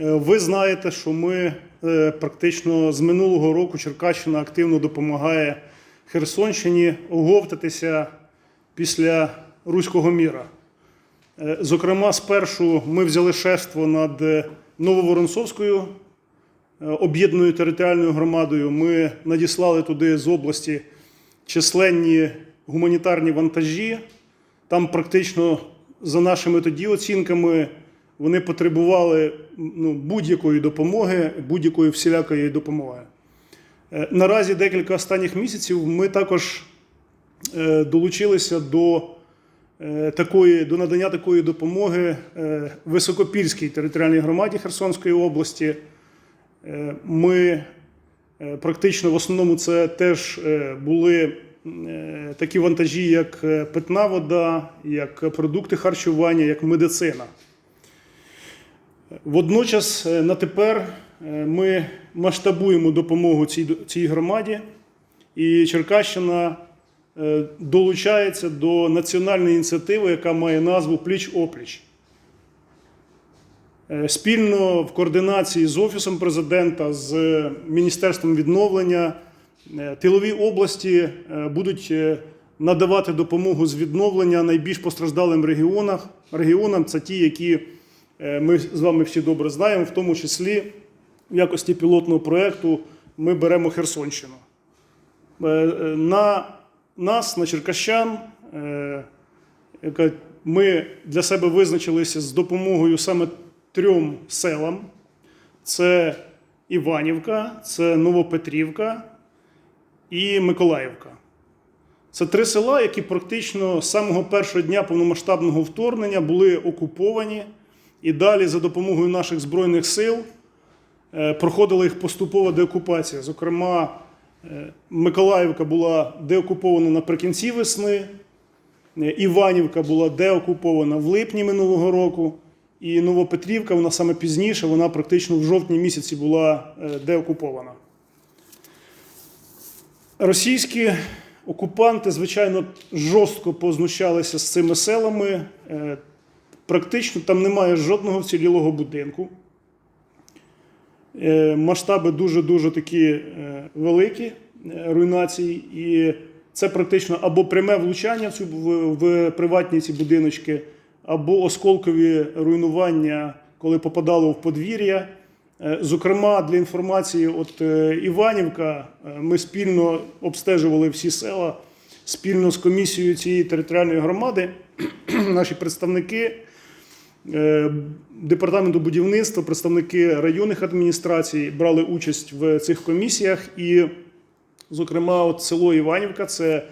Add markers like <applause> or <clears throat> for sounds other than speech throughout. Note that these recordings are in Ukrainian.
Е, Ви знаєте, що ми е, практично з минулого року Черкащина активно допомагає Херсонщині оговтатися після руського міра. Е, Зокрема, спершу ми взяли шефство над Нововоронцовською об'єднаною територіальною громадою. Ми надіслали туди з області численні гуманітарні вантажі. Там практично, за нашими тоді оцінками, вони потребували ну, будь-якої допомоги, будь-якої всілякої допомоги. Е, Наразі декілька останніх місяців ми також е, долучилися до, е, такої, до надання такої допомоги Високопільській територіальній громаді Херсонської області. Ми практично в основному це теж були такі вантажі, як питна вода, як продукти харчування, як медицина. Водночас е, на тепер е, ми масштабуємо допомогу цій, громаді, і Черкащина е, долучається до національної ініціативи, яка має назву Пліч опліч. Е, Спільно в координації з Офісом президента, з Міністерством відновлення, тилові області будуть надавати допомогу з відновлення найбільш постраждалим. Регіонам це ті, які ми з вами всі добре знаємо, в тому числі в якості пілотного проєкту ми беремо Херсонщину. Е, е, На нас, на черкащан, е, ми для себе визначилися з допомогою саме трьом селам: це Іванівка, це Новопетрівка і Миколаївка. Це три села, які практично з самого першого дня повномасштабного вторгнення були окуповані, і далі за допомогою наших збройних сил е, проходила їх поступова деокупація. Зокрема, е, Миколаївка була деокупована наприкінці весни, е, Іванівка була деокупована в липні минулого року, і Новопетрівка, вона саме пізніше, вона практично в жовтні місяці була деокупована. Російські окупанти, звичайно, жорстко познущалися з цими селами. Практично там немає жодного вцілілого будинку. Е, Масштаби дуже-дуже такі е, великі е, руйнації, і це практично або пряме влучання в, приватні ці будиночки, або осколкові руйнування, коли попадало в подвір'я. Зокрема, для інформації, от Іванівка, ми спільно обстежували всі села спільно з комісією цієї територіальної громади. <clears throat> Наші представники е, департаменту будівництва, представники районних адміністрацій брали участь в цих комісіях. І, зокрема, от село Іванівка це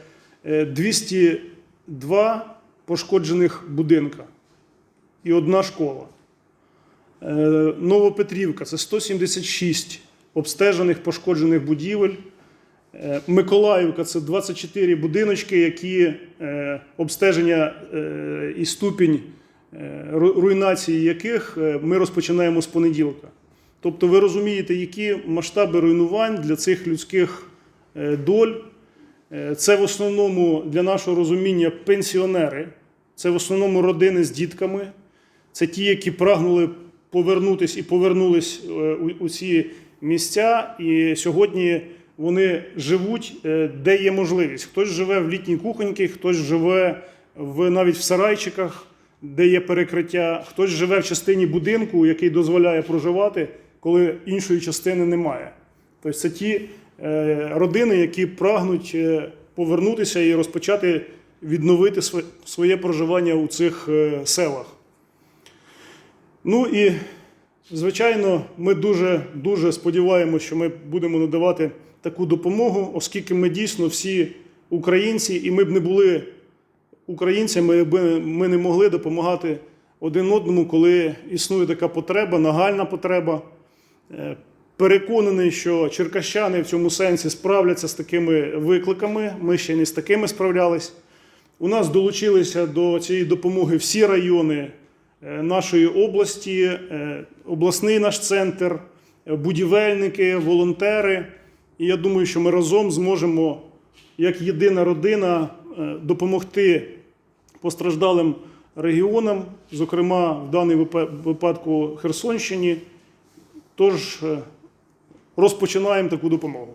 е, 202 пошкоджених будинка і одна школа. Е, Новопетрівка це 176 обстежених пошкоджених будівель. Е, Миколаївка це 24 будиночки, які е, обстеження е, і ступінь руйнації яких ми розпочинаємо з понеділка. Тобто ви розумієте, які масштаби руйнувань для цих людських доль. Це в основному для нашого розуміння пенсіонери, це в основному родини з дітками, це ті, які прагнули повернутися і повернулись у ці місця. І сьогодні вони живуть е, де є можливість. Хтось живе в літній кухоньці, хтось живе в навіть в сарайчиках, де є перекриття, хтось живе в частині будинку, який дозволяє проживати, коли іншої частини немає. Тобто це ті е, родини, які прагнуть е, повернутися і розпочати відновити своє проживання у цих селах. Ну і, звичайно, ми дуже, дуже сподіваємося, що ми будемо надавати таку допомогу, оскільки ми дійсно всі українці, і ми б не були українцями, якби ми не могли допомагати один одному, коли існує така потреба, нагальна потреба. Е, Переконаний, що черкащани в цьому сенсі справляться з такими викликами. Ми ще не з такими справлялись. У нас долучилися до цієї допомоги всі райони нашої області, е, обласний наш центр, е, будівельники, волонтери. І я думаю, що ми разом зможемо, як єдина родина, е, допомогти постраждалим регіонам, зокрема в даному випадку Херсонщині. Тож е, розпочинаємо таку допомогу.